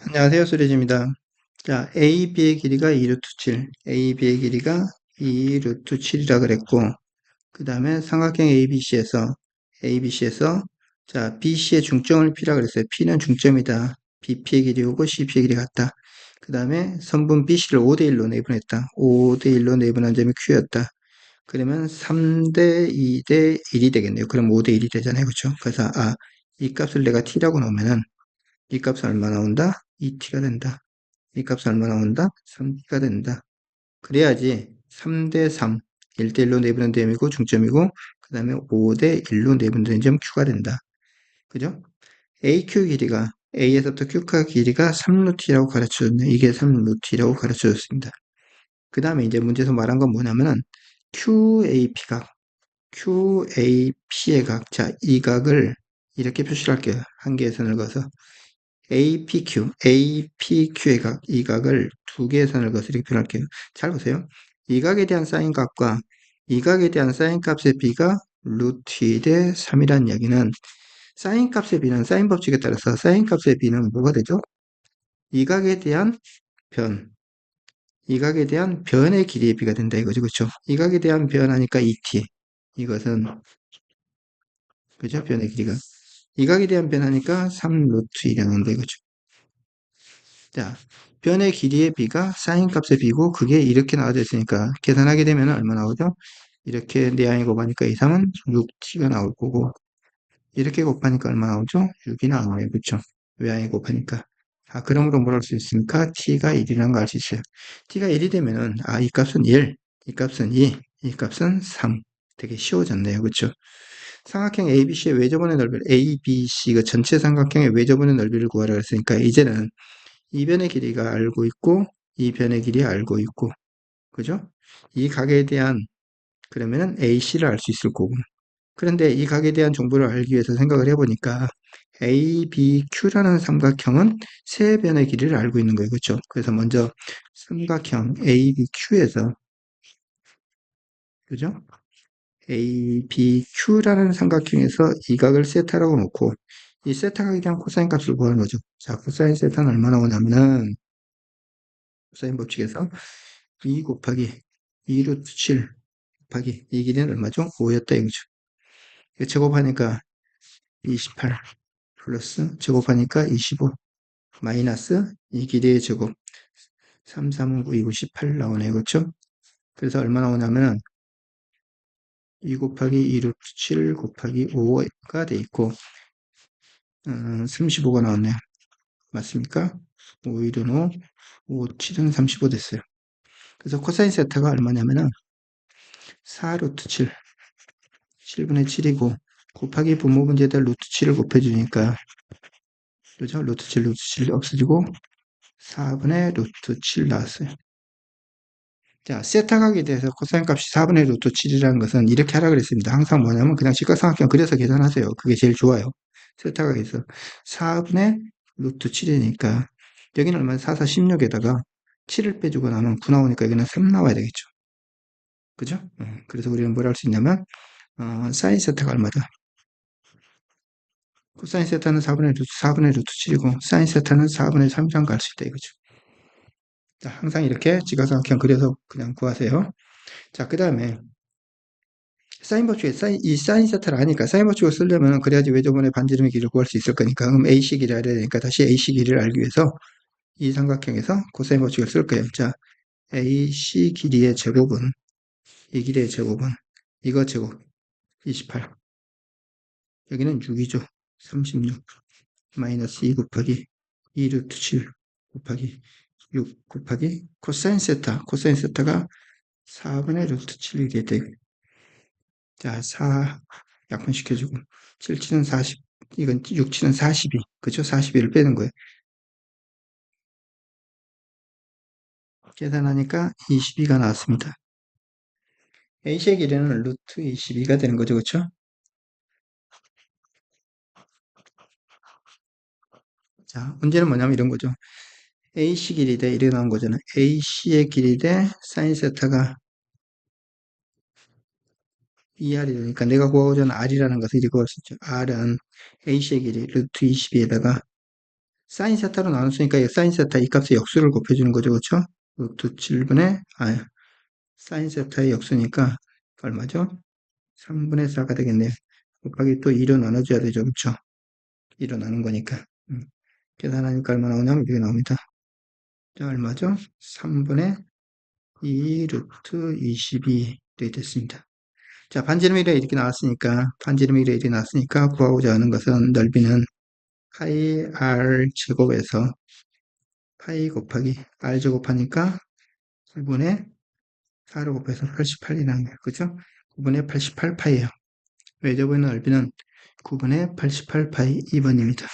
안녕하세요. 수리지입니다. 자, AB의 길이가 2루트 7, AB의 길이가 2루트 7이라 그랬고, 그 다음에 삼각형 ABC에서, ABC에서, 자, BC의 중점을 P라 그랬어요. P는 중점이다. BP의 길이오고 CP의 길이 같다. 그 다음에 선분 BC를 5대1로 내분했다. 5대1로 내분한 점이 Q였다. 그러면 3대 2대 1이 되겠네요. 그럼 5대 1이 되잖아요. 그렇죠? 그래서, 아, 이 값을 내가 T라고 놓으면은, 이 값은 얼마 나온다? 2t가 된다. 이 값은 얼마 나온다? 3t가 된다. 그래야지 3대 3, 1대 1로 내분된 점이고 중점이고 그 다음에 5대 1로 내분된 점 q가 된다. 그죠? AQ 길이가 A에서부터 Q까지 길이가 3루트라고 가르쳐줬네. 이게 3루트라고 가르쳐줬습니다. 그 다음에 이제 문제에서 말한 건 뭐냐면은 QAP각, QAP의 각, 자, 이 각을 이렇게 표시를 할게요. 한 개의 선을 그어서 APQ, APQ의 각, 이 각을 두 개의 선을 그어서 이렇게 표현할게요. 잘 보세요. 이 각에 대한 사인 값과 이 각에 대한 사인 값의 비가 루트 2 대 3이라는 이야기는 사인 값의 비는 사인 법칙에 따라서 사인 값의 비는 뭐가 되죠? 이 각에 대한 변, 이 각에 대한 변의 길이의 비가 된다 이거죠. 그렇죠? 이 각에 대한 변 하니까 2t. 이것은 그죠? 변의 길이가. 이 각에 대한 변하니까 3 루트 1이 나온다 이거죠. 자, 변의 길이의 b가 사인 값의 b고 그게 이렇게 나와져 있으니까 계산하게 되면 얼마 나오죠? 이렇게 내항이 곱하니까 2, 3은 6t가 나올 거고 이렇게 곱하니까 얼마 나오죠? 6이 나와요. 그쵸? 외항이 곱하니까. 아, 그러므로 뭘 할 수 있습니까? t가 1이라는 걸 알 수 있어요. t가 1이 되면은 아, 이 값은 1, 이 값은 2, 이 값은 3. 되게 쉬워졌네요. 그쵸? 삼각형 ABC의 외접원의 넓이를 ABC 그 전체 삼각형의 외접원의 넓이를 구하라 했으니까 이제는 이 변의 길이가 알고 있고 이 변의 길이 알고 있고 그죠? 이 각에 대한 그러면은 AC를 알 수 있을 거고 그런데 이 각에 대한 정보를 알기 위해서 생각을 해보니까 ABQ라는 삼각형은 세 변의 길이를 알고 있는 거예요. 그렇죠? 그래서 먼저 삼각형 ABQ에서 그죠? ABQ라는 삼각형에서 이 각을 세타라고 놓고 이 세타각에 대한 코사인 값을 구하는 거죠. 자, 코사인 세타는 얼마나 오냐면은 코사인 법칙에서 2 곱하기 2루트 7 곱하기 이 길이는 얼마죠? 5였다 이거죠. 이거 제곱하니까 28 플러스 제곱하니까 25 마이너스 이 길이의 제곱 3, 3은 9, 2, 9, 18 나오네요. 그렇죠? 그래서 얼마 나오냐면은 2 곱하기 2루트 7 곱하기 5가 돼 있고 음, 35가 나왔네요. 맞습니까? 5, 1은 5, 5, 7은 35 됐어요. 그래서 코사인 세타가 얼마냐면은 4 루트 7 7분의 7이고 곱하기 분모 문제에다 루트 7을 곱해주니까 그죠? 루트 7, 루트 7 없어지고 4분의 루트 7 나왔어요. 자, 세타각에 대해서 코사인 값이 4분의 루트 7이라는 것은 이렇게 하라 그랬습니다. 항상 뭐냐면 그냥 직각삼각형 그려서 계산하세요. 그게 제일 좋아요. 세타각에서 4분의 루트 7이니까 여기는 얼마 4, 4, 16에다가 7을 빼주고 나면 9 나오니까 여기는 3 나와야 되겠죠. 그죠? 그래서 우리는 뭘 할 수 있냐면 어, 사인 세타가 얼마다? 코사인 세타는 4분의 루트, 4분의 루트 7이고 사인 세타는 4분의 3이란 걸알 수 있다 이거죠. 자, 항상 이렇게 직각삼각형 그려서 그냥 구하세요. 자, 그 다음에 사인 법칙에 사인, 이 사인 세타를 아니까 사인 법칙을 쓰려면 그래야지 외접원의 반지름의 길이를 구할 수 있을 거니까 그럼 AC 길이를 알아야 되니까 다시 AC 길이를 알기 위해서 이 삼각형에서 코사인 법칙을 쓸 거예요. 자, AC 길이의 제곱은 이 길이의 제곱은 이거 제곱 28 여기는 6이죠. 36 마이너스 2 곱하기 2 루트 7 곱하기 6 곱하기 코사인 세타 코사인 세타가 4분의 루트 7이 되겠다. 자, 4 약분시켜주고 7, 7은 40 이건 6, 7은 42 그죠? 42를 빼는 거예요. 계산하니까 22가 나왔습니다. A시의 길이는 루트 22가 되는 거죠. 그렇죠? 자, 문제는 뭐냐면 이런 거죠. AC 길이 대 이렇게 나온 거잖아요. AC의 길이 대 사인 세타가 2R이 되니까 내가 구하고자 하는 R이라는 것을 이렇게 구할 수 있죠. R은 A시의 길이 루트 22에다가 사인 세타로 나눴으니까 이 사인 세타 이 값의 역수를 곱해주는 거죠. 그렇죠? 루트 7분의 아 사인 세타의 역수니까 얼마죠? 3분의 4가 되겠네요. 곱하기 또 2로 나눠줘야 되죠. 그렇죠? 2로 나눈 거니까. 음. 계산하니까 얼마 나오냐면 이게 나옵니다. 자, 얼마죠? 3분의 2 루트 22 이렇게 됐습니다. 자, 반지름 1에 이렇게 나왔으니까, 반지름 1에 이렇게 나왔으니까 구하고자 하는 것은 넓이는 파이 r 제곱에서 파이 곱하기 r 제곱하니까 9분의 4로 곱해서 88이 나는 거예요. 그죠? 9분의 88 파이예요. 외접의 넓이는 9분의 88 파이 2번입니다.